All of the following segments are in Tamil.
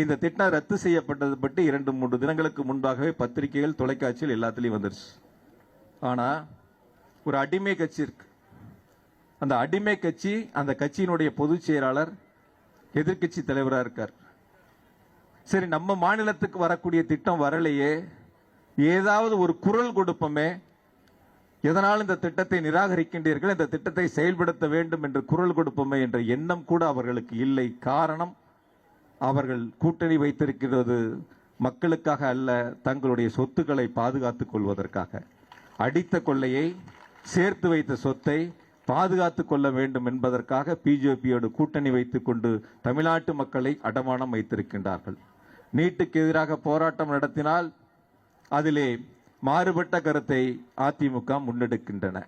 இந்த திட்டம் ரத்து செய்யப்பட்டது பற்றி இரண்டு மூன்று தினங்களுக்கு முன்பாகவே பத்திரிகைகள் தொலைக்காட்சியில் எல்லாத்துலேயும் வந்துருச்சு. ஆனால் ஒரு அடிமை கட்சி இருக்கு. அந்த அடிமை கட்சி அந்த கட்சியினுடைய பொதுச் செயலாளர் எதிர்க்கட்சி தலைவராக இருக்கார். சரி நம்ம மாநிலத்துக்கு வரக்கூடிய திட்டம் வரலையே. ஏதாவது ஒரு குரல் கொடுப்போமே. எதனால் இந்த திட்டத்தை நிராகரிக்கின்றீர்கள்? இந்த திட்டத்தை செயல்படுத்த வேண்டும் என்று குரல் கொடுப்போமே என்ற எண்ணம் கூட அவர்களுக்கு இல்லை. காரணம் அவர்கள் கூட்டணி வைத்திருக்கிறது மக்களுக்காக அல்ல தங்களுடைய சொத்துக்களை பாதுகாத்துக் கொள்வதற்காக. அடித்த கொள்ளையை சேர்த்து வைத்த சொத்தை பாதுகாத்துக் கொள்ள வேண்டும் என்பதற்காக பிஜேபியோடு கூட்டணி வைத்துக் கொண்டு தமிழ்நாட்டு மக்களை அடமானம் வைத்திருக்கின்றார்கள். நீட்டுக்கு எதிராக போராட்டம் நடத்தினால் அதிலே மாறுபட்ட கருத்தை அதிமுக முன்னெடுக்கின்றன.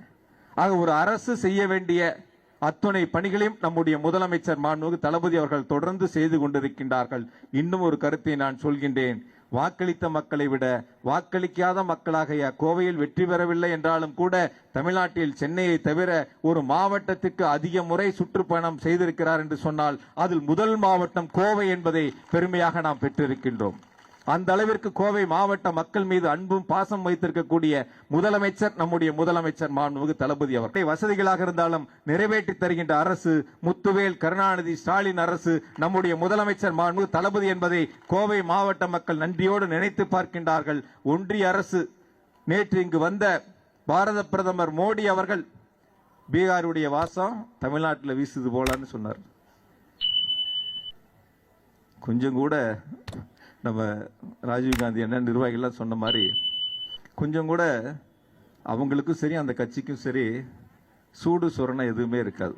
ஆக ஒரு அரசு செய்ய வேண்டிய அத்துணை பணிகளையும் நம்முடைய முதலமைச்சர் மாண்புமிகு தளபதி அவர்கள் தொடர்ந்து செய்து கொண்டிருக்கின்றார்கள். இன்னும் ஒரு கருத்தை நான் சொல்கின்றேன். வாக்களித்த மக்களை விட வாக்களிக்காத மக்களாக கோவையில் வெற்றி பெறவில்லை என்றாலும் கூட தமிழ்நாட்டில் சென்னையை தவிர ஒரு மாவட்டத்துக்கு அதிக முறை சுற்றுப்பயணம் செய்திருக்கிறார் என்று சொன்னால் அதில் முதல் மாவட்டம் கோவை என்பதை பெருமையாக நாம் பெற்றிருக்கின்றோம். அந்த அளவிற்கு கோவை மாவட்ட மக்கள் மீது அன்பும் பாசம் வைத்திருக்கக்கூடிய முதலமைச்சர் நம்முடைய முதலமைச்சர் மாண்புமிகு தளபதி அவர்கள். வசதிகளாக இருந்தாலும் நிறைவேற்றி தருகின்ற அரசு முத்துவேல் கருணாநிதி ஸ்டாலின் அரசு நம்முடைய முதலமைச்சர் மாண்புமிகு தளபதி என்பதை கோவை மாவட்ட மக்கள் நன்றியோடு நினைத்து பார்க்கின்றார்கள். ஒன்றிய அரசு நேற்று இங்கு வந்த பாரத பிரதமர் மோடி அவர்கள் பீகாருடைய வாசம் தமிழ்நாட்டில் வீசுது போலான்னு சொன்னார். கொஞ்சம் கூட நம்ம ராஜீவ்காந்தி என்ன நிர்வாகிகள்லாம் சொன்ன மாதிரி கொஞ்சம் கூட அவங்களுக்கும் சரி அந்த கட்சிக்கும் சரி சூடு சொரணை எதுவுமே இருக்காது.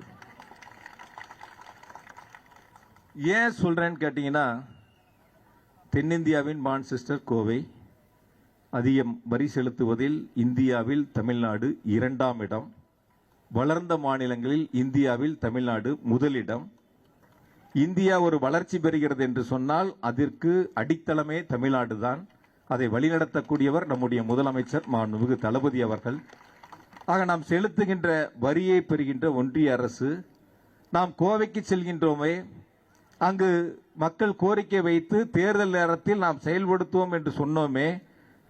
ஏன் சொல்கிறேன்னு கேட்டிங்கன்னா தென்னிந்தியாவின் மான் சிஸ்டர் கோவை அதிகம் வரி செலுத்துவதில் இந்தியாவில் தமிழ்நாடு இரண்டாம் இடம். வளர்ந்த மாநிலங்களில் இந்தியாவில் தமிழ்நாடு முதலிடம். இந்தியா ஒரு வளர்ச்சி பெறுகிறது என்று சொன்னால் அதற்கு அடித்தளமே தமிழ்நாடு தான் அதை வழிநடத்தக்கூடியவர் நம்முடைய முதலமைச்சர் மாண்புமிகு தளபதி அவர்கள். ஆக நாம் செலுத்துகின்ற வரியை பெறுகின்ற ஒன்றிய அரசு நாம் கோவைக்கு செல்கின்றோமே அங்கு மக்கள் கோரிக்கை வைத்து தேர்தல் நேரத்தில் நாம் செயல்படுத்துவோம் என்று சொன்னோமே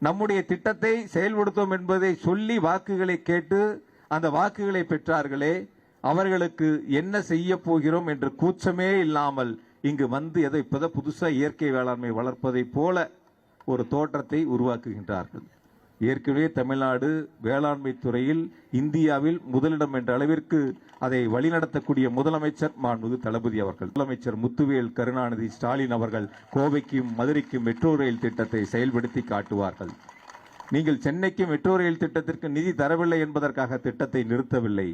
நம்முடைய திட்டத்தை செயல்படுத்துவோம் என்பதை சொல்லி வாக்குகளை கேட்டு அந்த வாக்குகளை பெற்றார்களே அவர்களுக்கு என்ன செய்ய போகிறோம் என்று கூச்சமே இல்லாமல் இங்கு வந்து எதை இப்போதான் புதுசாக இயற்கை வேளாண்மை வளர்ப்பதை போல ஒரு தோற்றத்தை உருவாக்குகின்றார்கள். ஏற்கனவே தமிழ்நாடு வேளாண்மை துறையில் இந்தியாவில் முதலிடம் என்ற அளவிற்கு அதை வழிநடத்தக்கூடிய முதலமைச்சர் மாண்புது தளபதி அவர்கள். முதலமைச்சர் முத்துவேல் கருணாநிதி ஸ்டாலின் அவர்கள் கோவைக்கும் மதுரைக்கும் மெட்ரோ ரயில் திட்டத்தை செயல்படுத்தி காட்டுவார்கள். நீங்கள் சென்னைக்கு மெட்ரோ ரயில் திட்டத்திற்கு நிதி தரவில்லை என்பதற்காக திட்டத்தை நிறுத்தவில்லை.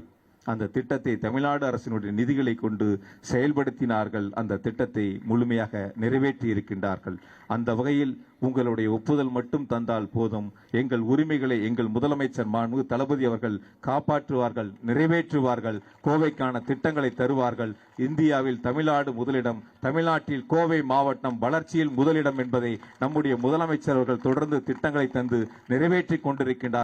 அந்த திட்டத்தை தமிழ்நாடு அரசினுடைய நிதிகளை கொண்டு செயல்படுத்தினார்கள். அந்த திட்டத்தை முழுமையாக நிறைவேற்றி இருக்கின்றார்கள். அந்த வகையில் உங்களுடைய ஒப்புதல் மட்டும் தந்தால் போதும். எங்கள் உரிமைகளை எங்கள் முதலமைச்சர் மாண்பு தளபதி அவர்கள் காப்பாற்றுவார்கள் நிறைவேற்றுவார்கள் கோவைக்கான திட்டங்களை தருவார்கள். இந்தியாவில் தமிழ்நாடு முதலிடம் தமிழ்நாட்டில் கோவை மாவட்டம் வளர்ச்சியில் முதலிடம் என்பதை நம்முடைய முதலமைச்சர் அவர்கள் தொடர்ந்து திட்டங்களை தந்து நிறைவேற்றி கொண்டிருக்கின்றார்.